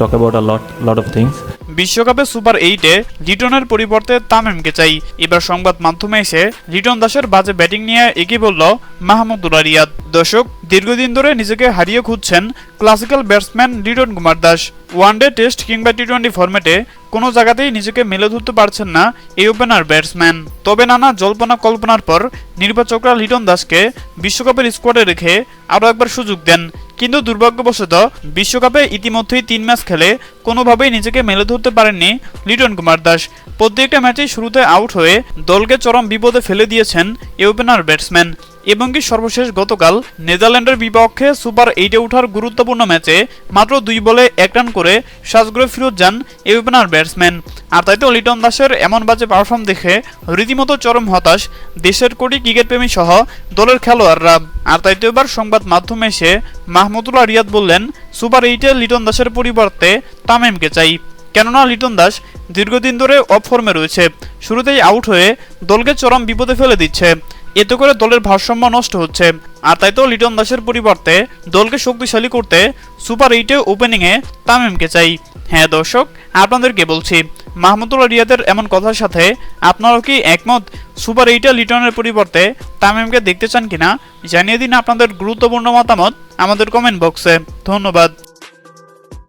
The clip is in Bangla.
talk about a lot lot of things. বিশ্বকাপে সুপার এইটে লিটনের পরিবর্তে তামিমকে চাই। এবার সংবাদ মাধ্যমে এসে লিটন দাসের বাজে ব্যাটিং নিয়ে এগিয়ে বলল মাহমুদুল্লাহ রিয়াদ দর্শক, দীর্ঘদিন ধরে নিজেকে হারিয়ে খুঁজছেন classical batsman Liton Kumar Das. One day test কিংবা টি টোয়েন্টি ফরম্যাটে কোনো জায়গাতেই নিজেকে মেলে ধরতে পারছেন না এই ওপেনার ব্যাটসম্যান তবে নানা জল্পনা কল্পনার পর নির্বাচকরা লিটন দাসকে বিশ্বকাপের স্কোয়াডে রেখে আরও একবার সুযোগ দেন। কিন্তু দুর্ভাগ্যবশত, বিশ্বকাপে ইতিমধ্যেই তিন ম্যাচ খেলে কোনোভাবেই নিজেকে মেলে ধরতে পারেননি লিটন কুমার দাস। প্রত্যেকটা ম্যাচেই শুরুতে আউট হয়ে দলকে চরম বিপদে ফেলে দিয়েছেন এই ওপেনার ব্যাটসম্যান। এবং কি সর্বশেষ গতকাল নেদারল্যান্ডের বিপক্ষে সুপার এইটে ওঠার গুরুত্বপূর্ণ ম্যাচে মাত্র দুই বলে এক রান করে সাজগুলো ফিরত যান এই ওপেনার ব্যাটসম্যান। আর তাই তো লিটন দাসের এমন বাজে পারফর্ম দেখে রীতিমতো চরম হতাশ দেশের কোটি ক্রিকেট প্রেমী সহ দলের খেলোয়াড়রা। আর তাই তো এবার সংবাদ মাধ্যমে এসে মাহমুদুল্লাহ রিয়াদ বললেন, সুপার এইটে লিটন দাসের পরিবর্তে তামিমকে চাই। কেননা লিটন দাস দীর্ঘদিন ধরে অফ ফর্মে রয়েছে। শুরুতেই আউট হয়ে দলকে চরম বিপদে ফেলে দিচ্ছে। এতে করে দলের ভারসাম্য নষ্ট হচ্ছে। আর তাই তো লিটন দাসের পরিবর্তে দলকে শক্তিশালী করতে সুপার এইটে ওপেনিংয়ে তামিমকে চাই। হ্যাঁ দর্শক, আপনাদেরকে বলছি, মাহমুদুল্লাহ রিয়াদের এমন কথার সাথে আপনারাও কি একমত? সুপার এইটে লিটনের পরিবর্তে তামিমকে দেখতে চান কিনা? জানিয়ে দিন আপনাদের গুরুত্বপূর্ণ মতামত আমাদের কমেন্ট বক্সে ধন্যবাদ।